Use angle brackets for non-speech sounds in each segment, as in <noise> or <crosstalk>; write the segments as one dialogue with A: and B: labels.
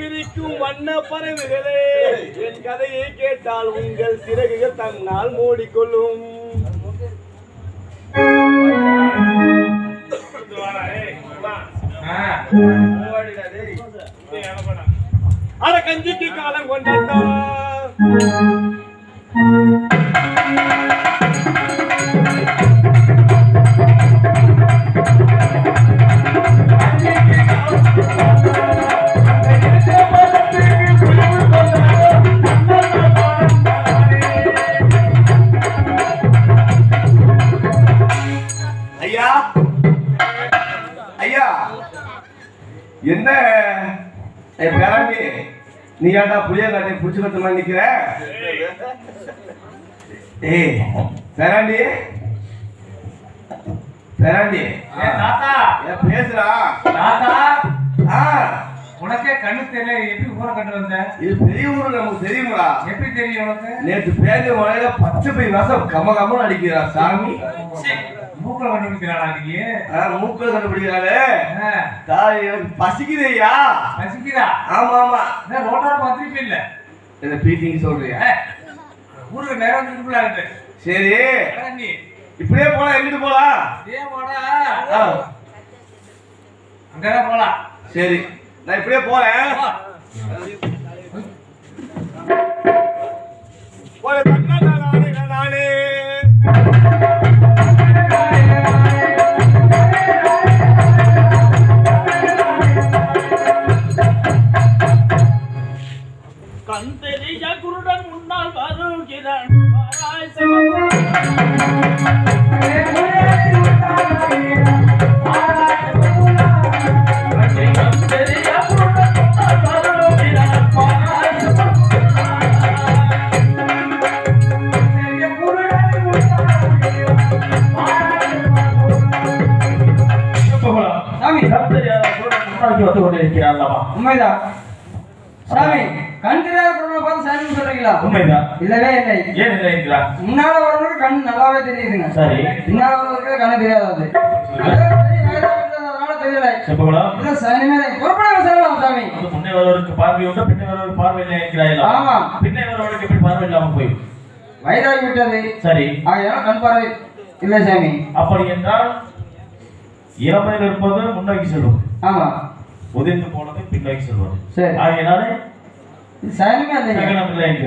A: விரிக்கும் வண்ண பறவைகளே. என் கதையை கேட்டால் உங்கள் சிறகுகள் தன்னால் மூடிக்கொள்ளும். அட கஞ்சிக்கு காலம் கொண்டாட்டா
B: ஏன்டா புளிய காட்டை புடிச்சு மாதிரி நிக்கிற? ஏய் பேராண்டி. பேராண்டி.
C: தாத்தா.
B: பேசுடா.
C: தாத்தா.
B: ஆ.
C: உனக்கே கண்ணு தெரியல எப்படி ஊரை கண்டு வந்த?
B: இது பெரிய ஊரு நமக்கு தெரியுங்களா
C: எப்படி தெரியும் உனக்கு?
B: நேற்று பேஞ்ச மழையில பச்சை பை வாசம் கம கமன்னு அடிக்கிறா சாமி
C: மூக்கில் கண்டுபிடிக்கிறானா நீ
B: ஆ, மூக்கில் கண்டுபிடிக்கிறாளே எனக்கு பசிக்குது ஐயா
C: ரசிக்கிறா
B: ஆமா ஆமா
C: ரோட்டார் பத்திரிக்கை இல்ல.
B: என்ன பீட்டிங் சொல்றியா?
C: ஊருக்கு நேரம் திருப்பிடாது
B: சரி.
C: நீ.
B: இப்படியே போலாம் எங்கிட்டு போலாம்?
C: ஏன் போடா அங்கதான் போலாம்.
B: சரி. நான் இப்படியே போறேன்.
D: உண்மைதான். சாமி கண் தெரியாத பொருளை பார்த்து சாமி சொல்றீங்களா?
A: உண்மைதான்.
D: இல்லவே இல்லை.
A: ஏன் நினைக்கிறான்
D: முன்னால வரவனுக்கு கண் நல்லாவே தெரியுதுங்க.
A: சரி.
D: வரவனுக்கு கண்ணு தெரியாதது. தெரியல. இல்ல சாமி பொறுப்படாம சொல்லலாம் சாமி.
A: முன்னே வருவதற்கு பார்வை உண்டு பின்னே வருவதற்கு பார்வை இல்லை
D: ஆமா.
A: பின்னே வருவதற்கு எப்படி பார்வை இல்லாம போய்?
D: வயதாகி விட்டது.
A: சரி.
D: ஆகையால கண் பார்வை இல்லை சாமி.
A: அப்படி என்றால் இளமையில் இருப்பது முன்னோக்கி செல்லும்.
D: ஆமா.
A: உதிர்ந்து போனது பின்னோக்கி செல்வது ஆகையினாலே.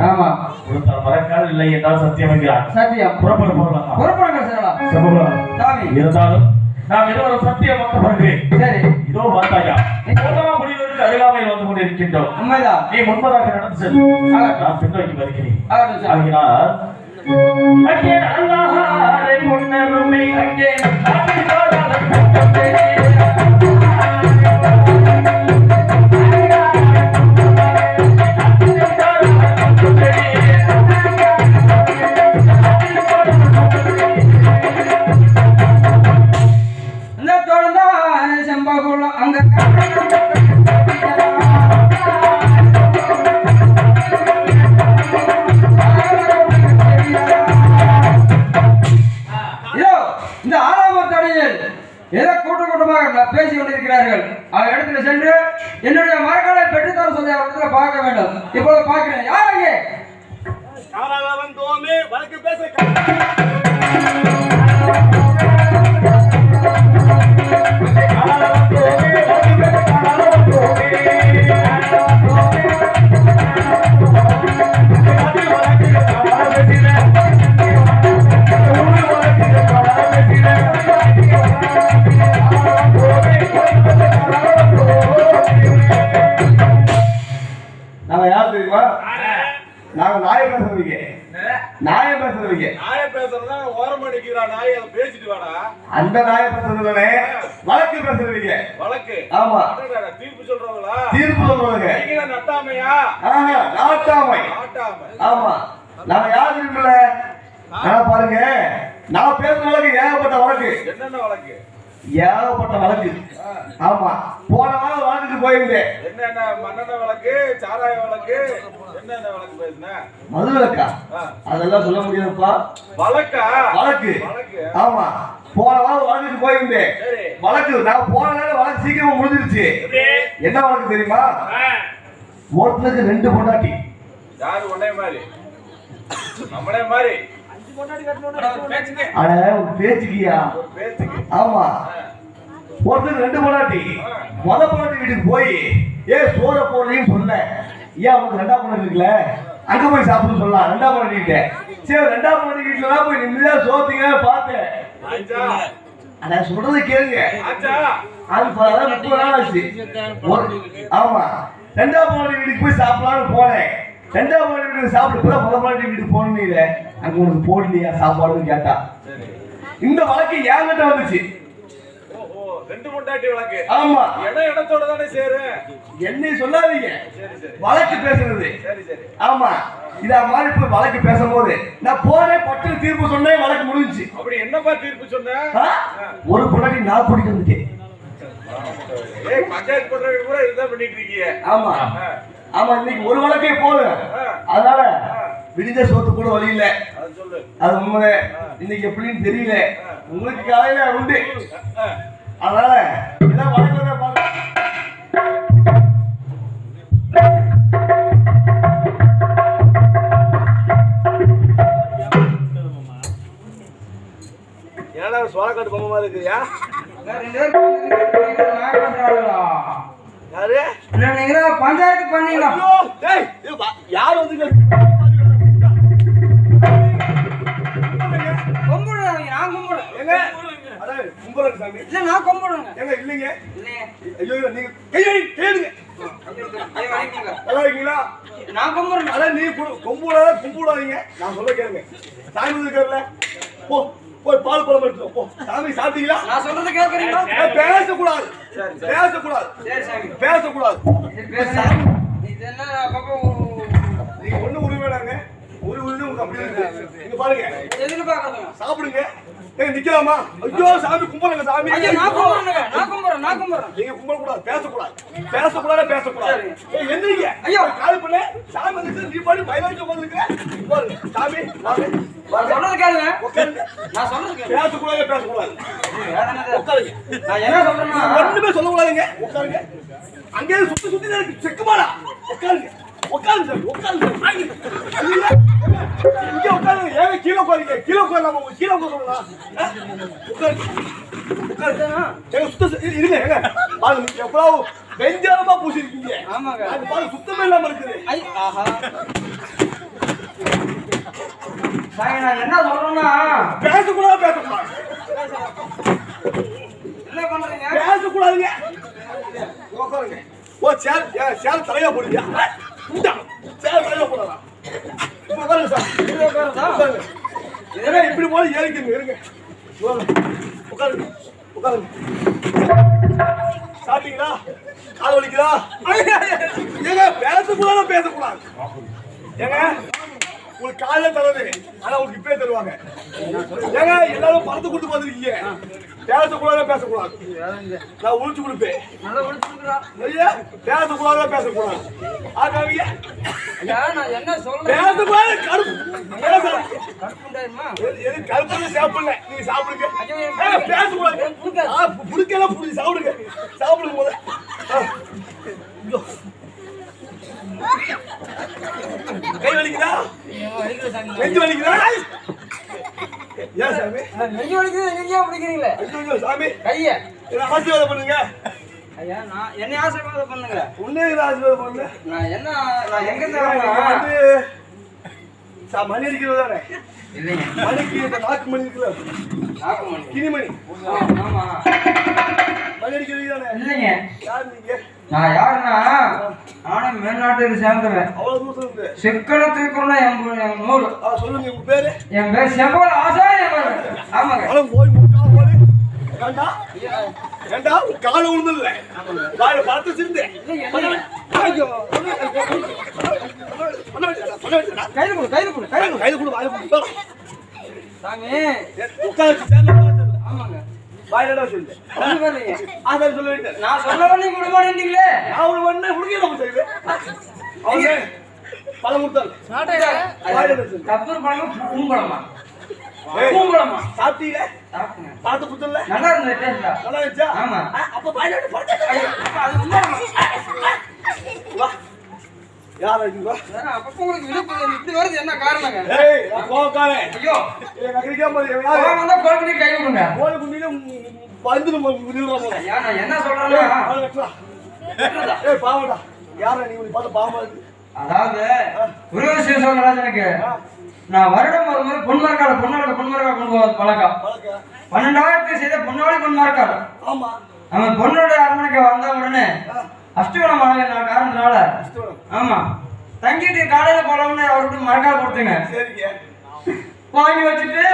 D: ஆமா.
A: மறக்கால் இல்லை என்றால் சத்தியம் என்கிறார்
D: சத்தியம்.
A: புறப்பட போகலாம்?
D: சாமி.
A: இருந்தாலும் நாம் இருவரும் சத்தியம் வந்த பிறகு
D: சரி.
A: இதோ பார்த்தாயா முதலாம் முடிவதற்கு அருகாமையில் வந்து கொண்டிருக்கின்றோம்.
D: உண்மைதான்
A: நீ முன்பதாக நடந்து செல். நான் பின்னோக்கி வருகிறேன். ஆகினார் அங்கே அங்கே
D: சென்று என்னுடைய மரங்களை பெற்றுத்தர சொல்லி அவரிடத்துல பார்க்க வேண்டும்.
A: இப்போ
B: நாங்க நாய பேசுறவங்க நாய பேசுறவங்க
E: நாய பேசுறதா ஓரம் அடிக்கிறா நாய் அதை பேசிட்டு வாடா.
B: அந்த நாய பேசுறதுல வழக்கு பேசுறவங்க
E: வழக்கு.
B: ஆமா.
E: தீர்ப்பு சொல்றவங்களா?
B: தீர்ப்பு சொல்றவங்க.
E: நீங்க நட்டாமையா?
B: ஆஹா, நாட்டாமை.
E: நாட்டாமை.
B: ஆமா. நாங்க யார் தெரியுமில்ல நான் பாருங்க. நான் பேசுற வழக்கு ஏகப்பட்ட வழக்கு.
E: என்னென்ன வழக்கு?
B: ஏகப்பட்ட வழக்கு. ஆமா. போன வாரம் வழக்குக்கு போயிருந்தேன்.
E: என்னென்ன மண்ணெண்ண வழக்கு சாராய வழக்கு?
B: மது விளக்கா. அதெல்லாம் சொல்ல முடியாதுப்பா.
E: வழக்கா?
B: வழக்கு.
E: வழக்கு.
B: ஆமா. போன வாரம் வழக்குக்கு போயிருந்தேன்.
E: சரி.
B: வழக்கு. நான் போன நேரம் வழக்கு சீக்கிரமா முடிஞ்சிருச்சு? என்ன வழக்கு தெரியுமா? ஒருத்தனுக்கு ரெண்டு பொண்டாட்டி.
E: யாரு உன்னைய மாதிரி? நம்மளே மாதிரி.
C: பேச்சுக்கு
B: அட ஒரு பேச்சுக்கியா ஆமா. ஒருத்தர் ரெண்டு பொண்டாட்டி. முத பொண்டாட்டி வீட்டுக்கு போய் ஏ சோற போடுறீன்னு சொன்ன ஏன் அவனுக்கு ரெண்டாம் பொண்டாட்டி இருக்குல்ல? அங்க போய் சாப்பிடுன்னு சொல்லலாம் ரெண்டாம் பொண்டாட்டி கிட்ட சரி ரெண்டாம் பொண்டாட்டி வீட்டுல தான் போய் நிம்மதியா சோத்தீங்க பார்த்தேன். அட சொல்றதை கேளுங்க. அதான் முப்பது நாள் ஆச்சு. ஆமா. ரெண்டாம் பொண்டாட்டி வீட்டுக்கு போய் சாப்பிடலாம்னு போனேன். ரெண்டாம் பொண்டாட்டி வீட்டுக்கு சாப்பிட்டு இப்பதான் முத பொண்டாட்டி வீட்டுக்கு போனீங்க அங்க உனக்கு போடலையா சாப்பாடுன்னு கேட்டா. இந்த வழக்கு என்கிட்ட வந்துச்சு.
E: ரெண்டு முண்டாட்டி வழக்கு.
B: ஆமா.
E: இடம் இடத்தோட தானே சேரு
B: என்னை சொல்லாதீங்க.
E: சரி சரி.
B: வழக்கு பேசுறது.
E: சரி சரி.
B: ஆமா. இத மாதிரி போய் வழக்கு பேசும்போது நான் போனேன் பட்டு தீர்ப்பு சொன்னேன் வழக்கு முடிஞ்சுச்சு.
E: அப்படி என்னப்பா தீர்ப்பு சொன்ன?
B: ஒரு பொண்டாட்டி நான் கூட்டிட்டு வந்துட்டேன்
E: ஏய் பஞ்சாயத்து பண்றவங்க கூட இதுதான் பண்ணிட்டு இருக்கீங்க.
B: ஆமா. ஆமா இன்னைக்கு ஒரு வழக்கே போதும். அதனால விடிஞ்ச சோத்து கூட வழி இல்ல.
E: அதை
B: உண்மை இன்னைக்கு எப்படின்னு தெரியல. உங்களுக்கு காலையில உண்டு. அதனால இதான் பாருங்க
A: ஏன்னா சோளக்காட்டு பொம்மை இருக்குயா? யாரு?
D: நீங்களா பஞ்சாயத்து பண்ணீங்களா?
A: யார் வந்து
D: கும்பிடுங்க நான் கும்பிடுறேன்
B: எங்க? அட கும்பலன் சாமி.
D: இல்ல நான் கும்பிடுங்க
B: எங்க இல்லைங்க. ஐயோ நீங்க கையை கேளுங்க. நல்லா இருக்கீங்களா?
D: நான் கும்பிடுறேன்.
B: அதான் நீ கும்பிடாத கும்பிடாதீங்க. நான் சொல்ல கேளுங்க. சாமி இருக்காருல்ல? போ போய் பால் குழம்பு எடுத்துக்கோ போ. சாமி சாப்பிட்டீங்களா?
D: நான் சொல்றது
B: பேசக்கூடாது. பேசக்கூடாது. பேசக்கூடாது.
D: இது பேசுங்க. இது என்ன பக்கம்
B: நீங்க ஒண்ணு உரிமையாடாங்க ஒரு உரிமை உங்களுக்கு அப்படியே இருக்கு. நீங்க பாருங்க.
D: எதுக்கு பாக்குறதுங்க?
B: சாப்பிடுங்க. ஏங்க நிக்கலாமா? ஐயோ சாமி கும்பிடுங்க சாமி.
D: ஐயா நான் கும்பிடுறேங்க நான் கும்பிடுறேன் நான் கும்பிடுறேன்.
B: நீங்க கும்பிடக்கூடாது பேசக்கூடாது. பேசக்கூடாது பேசக்கூடாது. ஏய், எந்திரிங்க.
D: ஐயோ.
B: கால் பண்ணு. சாமி வந்து நீ பாடி மயிலாச்சு உட்காந்துருக்க. பாரு சாமி வாங்க.
D: நான் சொல்றது கேளுங்க.
B: உட்காருங்க.
D: நான் சொல்றது கேளுங்க.
B: பேசக்கூடாது பேசக்கூடாது.
D: வேதனை
B: உட்காருங்க.
D: நான் என்ன சொல்றேன்னா?
B: ஒண்ணுமே சொல்லக்கூடாதுங்க. உட்காருங்க. அங்கேயே சுத்தி சுத்தி இருக்கு. செக்குமாடா. உட்காருங்க. உட்காருங்க உட்காருங்க? இங்க உட்காருங்க. ஏங்க கீழே உட்காருங்க கீழே உட்காரலாமா உங்க கீழே உட்காரலாம் உட்காருங்க. உட்காருங்க. ஏங்க சுத்த இரு- இருங்க ஏங்க. பாருங்க எவ்வளவு வெஞ்சாரமா பூசிருக்கீங்க.
D: ஆமாங்க.
B: அது பாருங்க சுத்தமே இல்லாம இருக்குது.
D: ஐ ஆஹா. நான் என்ன சொல்றேன்னா?
B: பேசக்கூடாது பேசக்கூடாது.
D: என்ன பண்றீங்க?
B: பேசக்கூடாதுங்க. உட்காருங்க. ஓ சேர் சேர் தலையா போடுங்க. இந்தா, சேர் தலையா போடலாம் இப்ப உட்காருங்க சார்.
D: இது உட்காருதா?
B: உட்காருங்க. ஏங்க இப்படி போல ஏறிக்குங்க இருங்க உட்காருங்க உட்காருங்க உட்காருங்க. சாப்பிட்டீங்களா? கால் வலிக்குதா? ஏங்க பேசக்கூடாது பேசக்கூடாது? ஏங்க உங்களுக்கு காலைல தரது ஆனா உங்களுக்கு இப்பயே தருவாங்க. ஏங்க எல்லாரும் பணத்தை கொடுத்து பார்த்துருக்கீங்க. பேசக்கூடாது. பேசக்கூடாது நான் உழிச்சு கொடுப்பேன். பேசக்கூடாது. பேசக்கூடாது
D: நான் என்ன சொல்றேன்?
B: பேசக்கூடாது கருப்பு. எது- எது கருப்பு சாப்பிடல. நீங்க சாப்பிடுங்க. பேசக்கூடாது. புடிக்கலாம் புடி சாப்பிடுங்க. சாப்பிடுங்க. ஐயோ. கை வலிக்குதா? நெஞ்சு வலிக்குதா? சாமி.
D: நெஞ்சு வலிக்குது நெஞ்சா பிடிக்கிறீங்களே
B: ஐயோ சாமி.
D: கைய.
B: ஆசீர்வாதம் பண்ணுங்க.
D: ஐயா நான் என்ன ஆசீர்வாதம் பண்ணுங்க.
B: உன்னே ஆசீர்வாதம் பண்ணுங்க
D: நான் என்ன நான் எங்க
B: வந்து சா- மணி அடிக்கிறது தானே
D: இல்லைங்க.
B: மணிக்கு இந்த நாக்கு மணி இருக்குல்ல
D: நாக்கு மணி
B: கிணிமணி.
D: ஆமா
B: மணி அடிக்கிறது தானே
D: இல்லைங்க.
B: யார் நீங்க?
D: நான் யாருன்னா நானும் மேல்நாட்டுக்கு சேர்ந்தவன். சிக்கனத்துக்குள்ள என் என்
B: ஆ, சொல்லுங்க உங்க பேரு?
D: என் பேர் செம்போல் ஆசாரிய ஆமாங்க.
B: அட போய் முட்டா போய் ஏண்டா ஏண்டா கால உழுந்து இல்ல வாய பார்த்து சிரிந்து
D: ஐயோ கைது கொடு கைது கொடு கைது கொடு.
B: கைது கூட. வாய போடு
D: சாமி
B: உட்கார்ந்து
D: ஆமாங்க.
B: வாயிலடா சொல்லு
D: ஒண்ணு <laughs> வரலைங்க
B: ஆதார் சொல்ல வேண்டியது
D: நான் மாட்டேன்றீங்களே
B: நான் ஒரு மண்ணே குடிக்க நம்ம செய்வேன் அவங்க பழம் சொல்லு
D: கப்பூர் பழமா பூம்பழமா? பூம்பழமா?
B: சாப்பிட்டீங்க பார்த்து கொடுத்தல
D: நல்லா இருந்தது
B: நல்லா இருந்துச்சா?
D: ஆமா.
B: அப்ப வாயிலடா போட்டு
D: அது உண்மைமா
B: வா. யார் இருக்கீங்க
D: அப்பப்போ உங்களுக்கு விழுப்பு இப்படி வருது என்ன காரணங்க?
B: ஏய் கோவக்காரன்.
D: ஐயோ.
B: ஏய் நகரிக்கா போய் யாரு
D: வந்தா கோல் பண்ணி கை விடுங்க
B: கோழி குண்டில வந்து நம்ம விடுறோம்
D: ஐயா நான் என்ன சொல்றேன்னா?
B: ஏய் பாவடா யாரா நீ உன்னை பார்த்து பாவமா இருக்கு?
D: அதாவது உருவசி சோழராஜனுக்கு நான் வருடம் ஒரு முறை பொன்மரக்கால பொன்னாள பொன்மரக்கால கொண்டு போவது பழக்கம்.
B: பழக்கம்.
D: பன்னெண்டாயிரத்து செய்த பொன்னாளி பொன்மரக்கால்
B: ஆமா.
D: அவன் பொண்ணோட அரண்மனைக்கு வந்த உடனே அஷ்டவனம் மழை காரணத்தினால ஆமா தங்கிட்டு காலையில போலாம்னு அவர்கிட்ட மரக்கால் கொடுத்துங்க வாங்கி வச்சுட்டு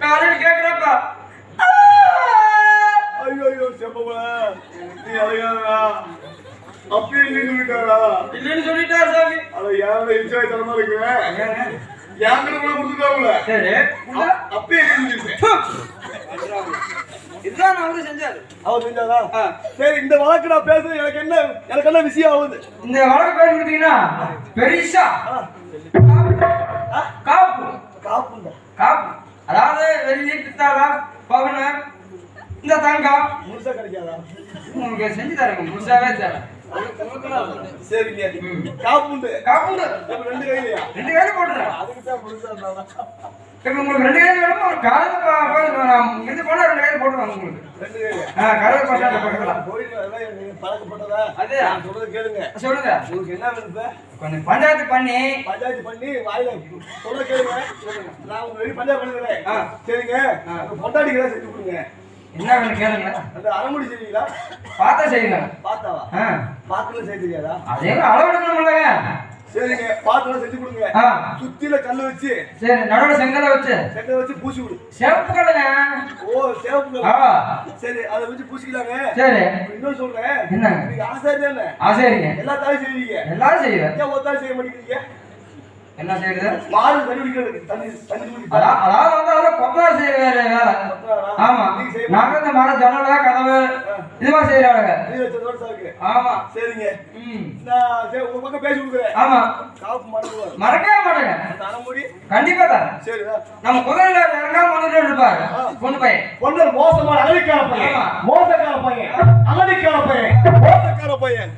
D: காலையில கேக்குறப்ப
B: ஐயோ செப்பல நீ அழகாதா அப்படியே நின்று விட்டாரா
D: இல்லைன்னு சொல்லிட்டாரு சாமி.
B: அத யாரோட இன்சாய் தரமா இருக்கிறேன் யாங்கிட்ட கூட கொடுத்துட்டாங்கள
D: சரி
B: அப்பயே
D: இதுதான் வந்து செஞ்சாரு.
B: அவர் செஞ்சாரா? சரி இந்த வழக்கு நான் பேசுறது எனக்கு என்ன எனக்கு என்ன விஷயம் ஆகுது?
D: இந்த வழக்கு பேர் கொடுத்தீங்கன்னா பெரிசா காப்பு.
B: காப்புண்டா
D: காப்பு. அதாவது வெள்ளி பித்தாளம் பவனம் இந்த தங்கம்.
B: முழுசா கிடைக்காதா?
D: உங்களுக்கு செஞ்சு தரேங்க. முழுசாவே தரேன்.
B: சரிங்க. காப்புண்டு
D: காப்புண்டு
B: ரெண்டு கையிலையா?
D: ரெண்டு கையில போட்டுறேன்.
B: அதுக்கு தான் இருந்தா
D: இப்ப உங்களுக்கு ரெண்டு கையில வேணுமா? போய் நான் இங்கிருந்து போனா ரெண்டு கையில போட்டுருவாங்க உங்களுக்கு.
B: ரெண்டு கையிலையா
D: ஆ கடவுள் பட்டாள பக்கத்துல.
B: கோயில் பழக்கப்பட்டதா?
D: அது.
B: சொல்றது கேளுங்க.
D: சொல்லுங்க.
B: உங்களுக்கு என்ன வேணும்?
D: கொஞ்சம் பஞ்சாயத்து பண்ணி.
B: பஞ்சாயத்து பண்ணி வாயில சொல்ல கேளுங்க. நான் உங்க வெளிய பஞ்சாயத்து பண்ணுறேன். சரிங்க. பொண்டாடிக்கிறா செஞ்சு கொடுங்க.
D: என்ன வேணும் கேளுங்க.
B: அந்த அரைமுடி செய்வீங்களா?
D: பார்த்தா செய்யுங்க.
B: பார்த்தாவா?
D: ஆ.
B: பாத்துல செய்ய தெரியாதா?
D: அதே அளவு எடுக்கணும்லங்க
B: சரிங்க பாத்துல செஞ்சு கொடுங்க. சுத்தில கல்லு வச்சு
D: சரி நடுவில் செங்கலை வச்சு.
B: செங்கல் வச்சு பூசி விடு
D: சிவப்பு கல்லுங்க.
B: ஓ சேவப்பு கல்லு. சரி அதை வச்சு பூசிக்கலாங்க.
D: சரி.
B: இன்னும் சொல்றேன்.
D: என்னங்க
B: நீங்க ஆசை தானே
D: ஆ சரிங்க
B: எல்லா தாயும் செய்வீங்க.
D: எல்லாரும் செய்வேன்.
B: ஏன் ஒரு தாய் செய்ய மாட்டேங்கிறீங்க?
D: என்ன செய்யுது
B: மாடு தண்ணி குடிக்கிறது தண்ணி தண்ணி குடிக்கிறது.
D: அதா- அதாவது வந்து அதில் கொத்தனார் செய்ய வேற வேலை ஆமா
B: நீங்க செய்ய
D: நாங்க இந்த மர ஜன்னல கதவு இது மாதிரி செய்யறாங்க ஆமா.
B: சரிங்க. நான் உங்க பக்கம் பேசி கொடுக்குறேன்.
D: ஆமா. மறக்கவே மாட்டேங்க. கண்டிப்பா தரேன்.
B: சரி
D: நம்ம குதிரையில இறங்காம வந்துட்டு இருப்பாரு பொண்ணு பையன்.
B: பொண்ணு மோசமான அகதிக்கார பையன். மோசக்கார பையன். அகதிக்கார பையன். மோசக்கார பையன்.